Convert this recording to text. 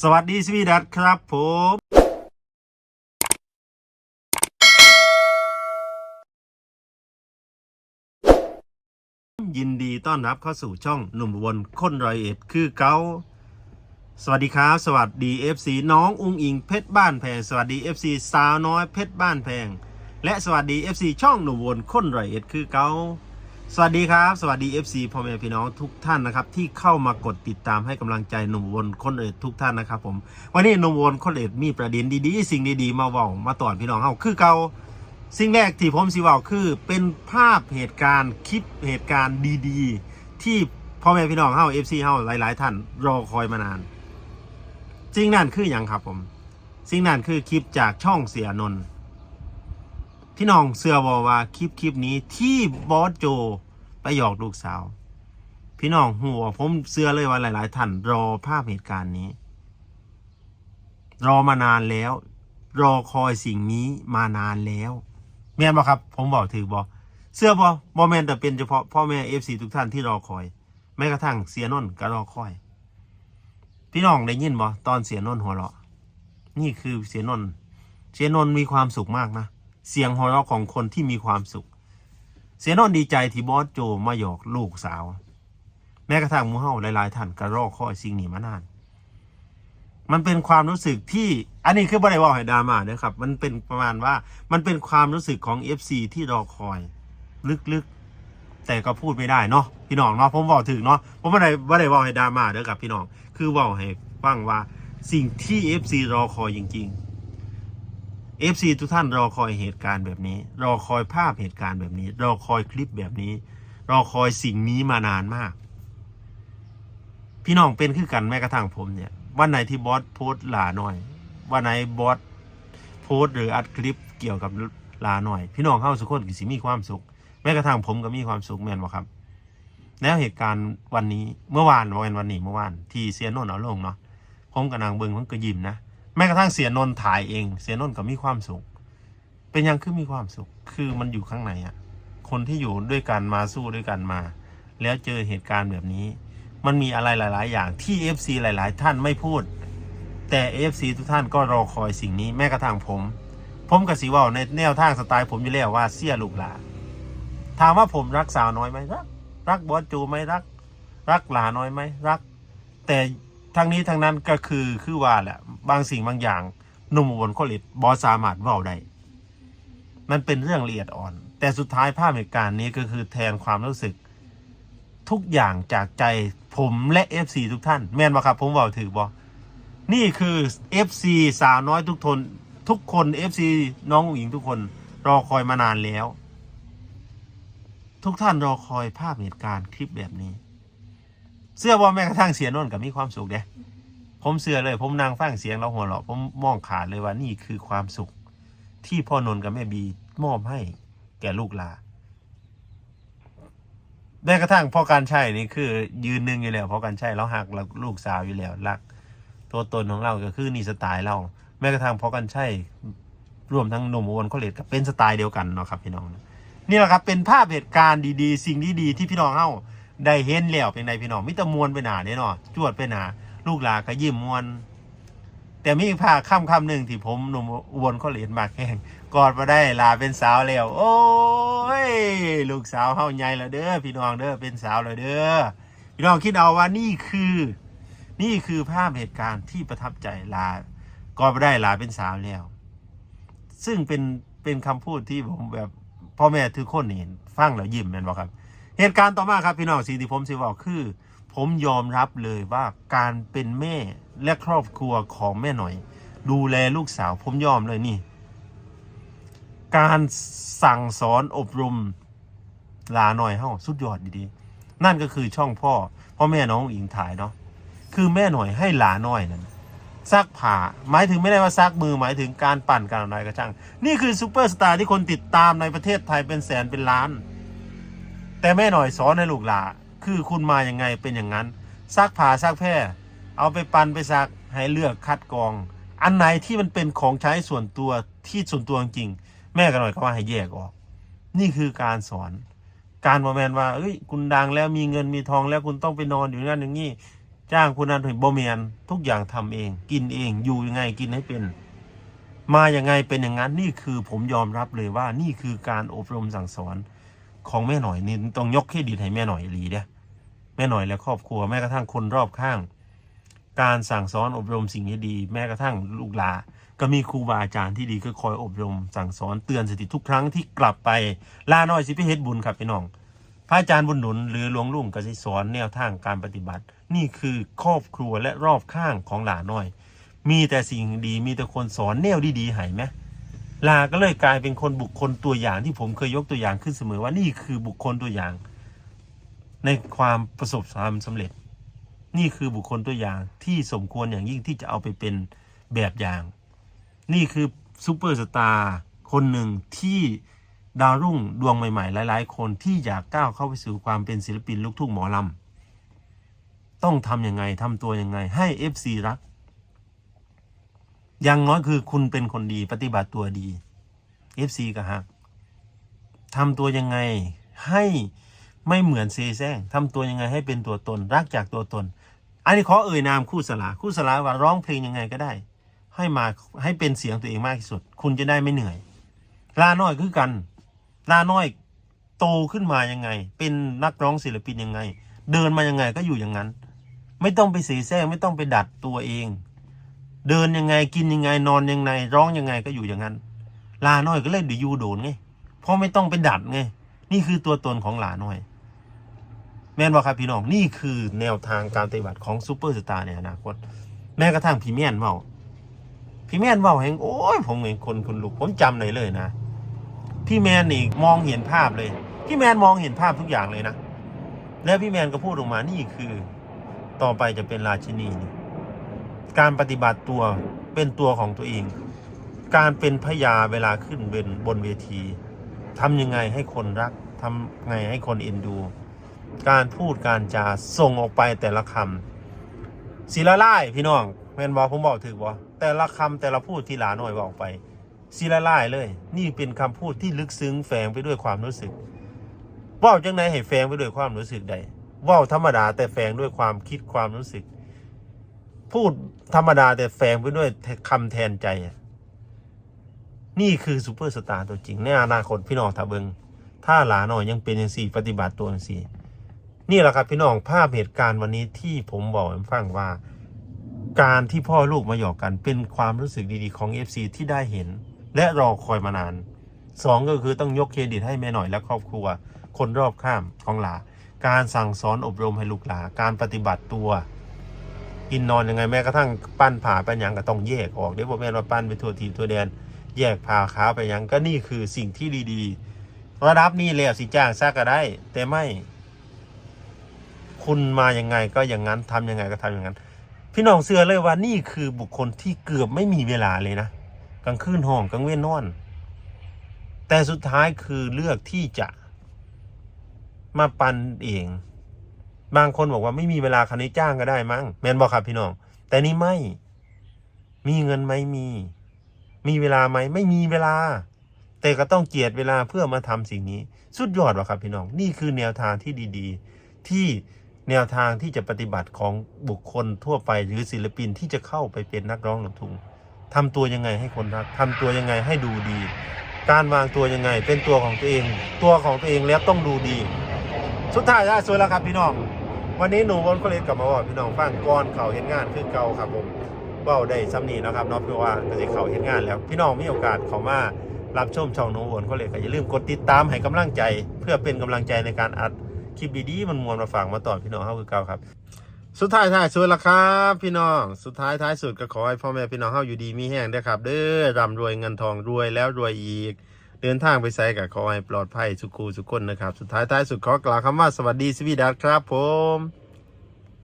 สวัสดีสวีดัตครับผมยินดีต้อนรับเข้าสู่ช่องหนุ่มอุบนคนรอยเอ็ดคือเกาสวัสดีครับ สวัสดี FC น้องอุ้งอิงเพชรบ้านแพง สวัสดี FC สาวน้อยเพชรบ้านแพง และสวัสดี FC ช่องหนุ่มอุบนคนรอยเอ็ดคือเกา สวัสดีครับ สวัสดี FC พ่อแม่พี่น้องทุกท่านนะครับที่เข้ามากดติดตามให้กำลังใจหนุ่มอุบนคนเอ็ดทุกท่านนะครับผมวันนี้หนุ่มอุบนคนเอ็ดมีประเด็นดีๆ สิ่งดีๆมาเว่ามาตอนพี่น้องเฮาคือเกาสิ่งแรกที่ผมสิเว่าคือ เป็นภาพเหตุการณ์คลิปเหตุการณ์ดีๆ ที่พ่อแม่พี่น้องเฮา FC เฮาหลายๆ ท่านรอคอยมานานสิ่งนั้นคืออย่างครับผมสิ่งนั้นคือคลิปจากช่องเสียนนท์ พี่น้องเสื้อบอกว่าคลิปคลิปนี้ที่บอสโจไปหยอกลูกสาว พี่น้องหัวผมเสื้อเลยว่าหลาย ๆ ท่านรอภาพเหตุการณ์นี้ รอมานานแล้ว รอคอยสิ่งนี้มานานแล้วแม่นบ่ครับ ผมบอกถือบ่เสื้อบ่บ่แมนแต่เป็นเฉพาะพ่อแม่เอฟซีทุกท่านที่รอคอย แม้กระทั่งเสียนนท์ก็รอคอย พี่น้องได้ยินบ่ตอนเสียนนท์หัวเราะนี่คือเสียนนท์เสียนนท์มีความสุขมากนะ เสียงหัวเราะของคนที่มีความสุข เสียนนดีใจที่บอสโจมาหยอกลูกสาว แม้กระทั่งมูเฮาหลายๆท่านก็รอคอยสิ่งนี้มานาน มันเป็นความรู้สึกที่อันนี้คือบ่ได้บอกให้ดาม่านะครับ มันเป็นประมาณว่ามันเป็นความรู้สึกของ FC ที่รอคอยลึกๆ แต่ก็พูดไม่ได้เนาะพี่น้องเนาะผมบอกถึงเนาะผมไม่ได้ไม่ได้บอกให้ดราม่าเด้อกับพี่น้อง คือบอกให้ฟังว่าสิ่งที่ FC รอคอยจริง ๆ FC ทุกท่านรอคอยเหตุการณ์แบบนี้ รอคอยภาพเหตุการณ์แบบนี้ รอคอยคลิปแบบนี้ รอคอยสิ่งนี้มานานมาก พี่น้องเป็นคือกันแม้กระทั่งผมเนี่ย วันไหนที่บอสโพสต์ลาหน่อย วันไหนบอสโพส์หรืออัดคลิปเกี่ยวกับลาหน่อย พี่น้องเข้าสุขคนกิสิมีความสุข แม้กระทั่งผมก็มีความสุขแม่นบ่ครับ แล้วเหตุการณ์วันนี้เมื่อวานวันวันนี้เมื่อวานที่เสียนนท์เอาลงเนาะผมกับนางเบิงผมก็ยิ้มนะ แม้กระทั่งเสียนนท์ถ่ายเอง เสียนนท์ก็มีความสุข เป็นยังคือมีความสุข คือมันอยู่ข้างในอะคนที่อยู่ด้วยกันมาสู้ด้วยกันมา แล้วเจอเหตุการณ์แบบนี้ มันมีอะไรหลาย ๆ อย่างที่ FC หลาย ๆ ท่านไม่พูด แต่ FC ทุกท่านก็รอคอยสิ่งนี้แม้กระทั่งผม ผมกับสีว่าในแนวทางสไตล์ผมอยู่แล้วว่าเสียลูกหลาถามว่าผมรักสาวน้อยไหมรักรักบอสจูไหมรัก รักหลาน้อยไหมรัก แต่ ทางนี้ทางนั้นก็คือคือว่าแหละบางสิ่งบางอย่างหนุ่มอุบนโคลิตบอสามารถเว้าได้มันเป็นเรื่องละเอียดอ่อน แต่สุดท้ายภาพเหตุการณ์นี้ก็คือแทนความรู้สึก ทุกอย่างจากใจผมและ FC ทุกท่าน แม่นบ่ครับ ผมบอกถือบ่นี่คือ FC สาวน้อยทุกทน ทุกคน FC น้องอุ๋งอิงทุกคน รอคอยมานานแล้ว ทุกท่านรอคอยภาพเหตุการณ์คลิปแบบนี้ เสื้อว่าแม้กระทั่งเสียนนท์กับมีความสุขเด้ผมเสื้อเลย ผมนั่งฟังเสียงแล้วหัวเราะผมมองขาดเลยว่านี่คือความสุข ที่พ่อนนท์กับแม่บีมอบให้แก่ลูกหลานแม้กระทั่งพ่อการใช่นี่คือ ยืนหนึ่งอยู่แล้วพ่อการใช่เราหักเราลูกสาวอยู่แล้วรัก ตัวตนของเราก็คือนี่สไตล์เรา แม้กระทั่งพ่อการใช่รวมทั้งหนุ่มโอนเขาเลดก็เป็นสไตล์เดียวกันเนาะครับพี่น้องนี่แหละครับเป็นภาพเหตุการณ์ดีๆ สิ่งดีๆที่พี่น้องเฮา ได้เห็นแล้วเป็นไงพี่น้องมิตรมวลไปหนาเนี่ยเนาะจวดไปหนาลูกหลาก็ยิ้มมวน แต่มีภาพค่ำค่ำหนึ่งที่ผมหนุ่มอุบลเขาเหรียญมากแข่งกอดมาได้ลาเป็นสาวแล้ว โอ้ย ลูกสาวเฮาใหญ่แล้วเด้อพี่น้องเด้อเป็นสาวแล้วเด้อพี่น้องคิดเอาว่านี่คือ นี่คือภาพเหตุการณ์ที่ประทับใจลากอดมาได้ลาเป็นสาวแล้ว ซึ่งเป็นเป็นคำพูดที่ผมแบบพ่อแม่ทุกคนเห็นฟังแล้วยิ้มแม่นบอกครับ เหตุการณ์ต่อมาครับพี่น้องสิ่งที่ผมสิบอกคือ ผมยอมรับเลยว่าการเป็นแม่และครอบครัวของแม่หน่อย ดูแลลูกสาว ผมยอมเลยนี่ การสั่งสอนอบรมหลาหน่อยเฮ้าสุดยอดดีๆ นั่นก็คือช่องพ่อพ่อแม่น้องอิงถ่ายเนาะคือแม่หน่อยให้หลาหน่อยนั้นซักผ้าหมายถึงไม่ได้ว่าซักมือหมายถึงการปั่นการอะไรก็ช่าง นี่คือซูเปอร์สตาร์ที่คนติดตามในประเทศไทยเป็นแสนเป็นล้าน แต่แม่หน่อยสอนให้ลูกหลาคือคุณมาอย่างไงเป็นอย่างนั้นซักผ้าซักแพร่เอาไปปันไปซักให้เลือกคัดกรอง อันไหนที่มันเป็นของใช้ส่วนตัวที่ส่วนตัวจริง แม่ก็หน่อยก็ว่าให้แยกออก นี่คือการสอน การประแมนว่าเอ้ยคุณดังแล้วมีเงินมีทองแล้วคุณต้องไปนอนอยู่นั่นอย่างนี้จ้างผู้นั้นให้บ่แมนทุกอย่างทำเอง กินเองอยู่ยังไงกินให้เป็น มาอย่างไงเป็นอย่างนั้นนี่คือผมยอมรับเลยว่านี่คือการอบรมสั่งสอน ของแม่หน่อยนี่ต้องยกเครดิตให้แม่หน่อยหลีเด้แม่หน่อยและครอบครัวแม้กระทั่งคนรอบข้าง การสั่งสอนอบรมสิ่งที่ดี แม้กระทั่งลูกหลานก็มีครูบาอาจารย์ที่ดีก็คอยอบรม สั่งสอนเตือนสติทุกครั้งที่กลับไปลาน้อยสิไปเฮ็ดบุญครับพี่น้องพระอาจารย์บุญหนุนหรือหลวงลุงก็สิสอนแนวทางการปฏิบัติ นี่คือครอบครัวและรอบข้างของหลาน้อย มีแต่สิ่งดีมีแต่คนสอนแนวดีๆให้ไหม ลาก็เลยกลายเป็นคนบุคคลตัวอย่างที่ผมเคยยกตัวอย่างขึ้นเสมอว่านี่คือบุคคลตัวอย่าง ในความประสบความสำเร็จ นี่คือบุคคลตัวอย่างที่สมควรอย่างยิ่งที่จะเอาไปเป็นแบบอย่าง นี่คือซูเปอร์สตาร์คนหนึ่งที่ดาวรุ่งดวงใหม่ๆ หลาย ๆ คนที่อยากก้าวเข้าไปสู่ความเป็นศิลปินลูกทุ่งหมอลำต้องทำยังไงทำตัวยังไงให้ FC รัก อย่างน้อยคือคุณเป็นคนดีปฏิบัติตัวดี FC ก็ฮักทำตัวยังไงให้ไม่เหมือนเซแซงทำตัวยังไงให้เป็นตัวตน รักจากตัวตน อันนี้ขอเอ่ยนามคู่สลาคู่สลาว่าร้องเพลงยังไงก็ได้ ให้มาให้เป็นเสียงตัวเองมากที่สุด คุณจะได้ไม่เหนื่อยลาน้อยคือกันลาน้อยโตขึ้นมายังไง เป็นนักร้องศิลปินยังไง เดินมายังไงก็อยู่อย่างนั้น ไม่ต้องไปเสียแซงไม่ต้องไปดัดตัวเอง เดินยังไงกินยังไงนอนยังไง ร้องยังไงก็อยู่อย่างนั้น ลาน้อยก็เลยเดี๋ยวยูโดนไงเพราะไม่ต้องไปดัดไง นี่คือตัวตนของลาน้อย แม่นว่าครับพี่น้องนี่คือแนวทางการปฏิบัติของซูเปอร์สตาร์ในอนาคต แม้กระทั่งพี่เมียนเมาพี่เมียนเมาแห่งโอ้ยผมเห็นคนคนลุกผมจำเลยเลยนะพี่แมนนี่มองเห็นภาพเลย พี่แมนมองเห็นภาพทุกอย่างเลยนะ แล้วพี่แมนก็พูดออกมานี่คือ ต่อไปจะเป็นราชินีนี่ การปฏิบัติตัวเป็นตัวของตัวเอง การเป็นพยาเวลาขึ้นบนบนเวทีทำยังไงให้คนรักทำไงให้คนเอ็นดู การพูดการจาส่งออกไปแต่ละคำศิลาไล่พี่น้องแม่นบอกผมบอกถือว่าแต่ละคำแต่ละพูดที่หลาหน่อยบอกไปศิลาไล่เลย นี่เป็นคำพูดที่ลึกซึ้งแฝงไปด้วยความรู้สึกว่าจังไหนให้แฝงไปด้วยความรู้สึกใดว่าธรรมดาแต่แฝงด้วยความคิดความรู้สึก พูดธรรมดาแต่แฝงไปด้วยคำแทนใจ นี่คือซูเปอร์สตาร์ตัวจริง ในอนาคตพี่น้องถ้าเบิงถ้าหลาหน่อยยังเป็นอย่างสี่ ปฏิบัติตัวอย่างสี่ นี่แหละครับพี่น้องภาพเหตุการณ์วันนี้ที่ผมบอกให้ฟังว่า การที่พ่อลูกมาหยอกกันเป็นความรู้สึกดีๆของ FC ที่ได้เห็น และรอคอยมานานสองก็คือต้องยกเครดิตให้แม่หน่อยและครอบครัว คนรอบข้ามของหลา การสั่งสอนอบรมให้ลูกหลา การปฏิบัติตัว กินนอนยังไงแม้กระทั่งปั้นผ่าไปยังก็ต้องแยกออกเดี๋ยวผมแม่นว่าปั้นไปทั่วทีทั่วแดน แยกผ่าขาไปยังก็นี่คือสิ่งที่ดีๆระดับนี้แล้วสิจ้างซะก็ได้ แต่ไม่ คุณมายังไงก็อย่างนั้นทำยังไงก็ทำอย่างนั้น พี่น้องเสือเลยว่านี่คือบุคคลที่เกือบไม่มีเวลาเลยนะกลางคืนห้องกลางเว้นนอน แต่สุดท้ายคือเลือกที่จะมาปันเอง บางคนบอกว่าไม่มีเวลาคันนี้จ้างก็ได้มั้งแมนบอกครับพี่น้อง แต่นี่ไม่ มีเงินไหมมี มีเวลาไหมไม่มีเวลา แต่ก็ต้องเจียดเวลาเพื่อมาทำสิ่งนี้ สุดยอดว่ะครับพี่น้อง นี่คือแนวทางที่ดีๆ ที่แนวทางที่จะปฏิบัติของบุคคลทั่วไปหรือศิลปินที่จะเข้าไปเป็นนักร้องลูกทุ่งทำตัวยังไงให้คนรักทำตัวยังไงให้ดูดี การวางตัวยังไงเป็นตัวของตัวเอง ตัวของตัวเองแล้วต้องดูดี สุดท้ายล่าสุดแล้วครับพี่น้อง วันนี้หนูวนก็เลยกลับมาบอกพี่น้องฟังก่อนเขาเห็นงานคือเก่าครับผมเบ้าได้ซ้ำนี้นะครับเนาะเพราะว่าก็จะเขาเห็นงานแล้ว พี่น้องมีโอกาสเขามารับชมช่องหนูวนก็เลยก็อย่าลืมกดติดตามให้กำลังใจ เพื่อเป็นกำลังใจในการอัดคลิปดีๆมันมวลมาฝากมาต่อพี่น้องเฮาคือเก่าครับ สุดท้ายท้ายสุดละครับ พี่น้องสุดท้ายท้ายสุดก็ขอให้พ่อแม่พี่น้องเฮาอยู่ดีมีแห้งเด้อครับ เด้อร่ำรวยเงินทองรวยแล้วรวยอีก เดินทางไปไซกับขอให้ปลอดภัยสุขูสุขคนนะครับ สุดท้ายท้ายสุดขอกล่าวคำว่าสวัสดีสวีดัสครับผม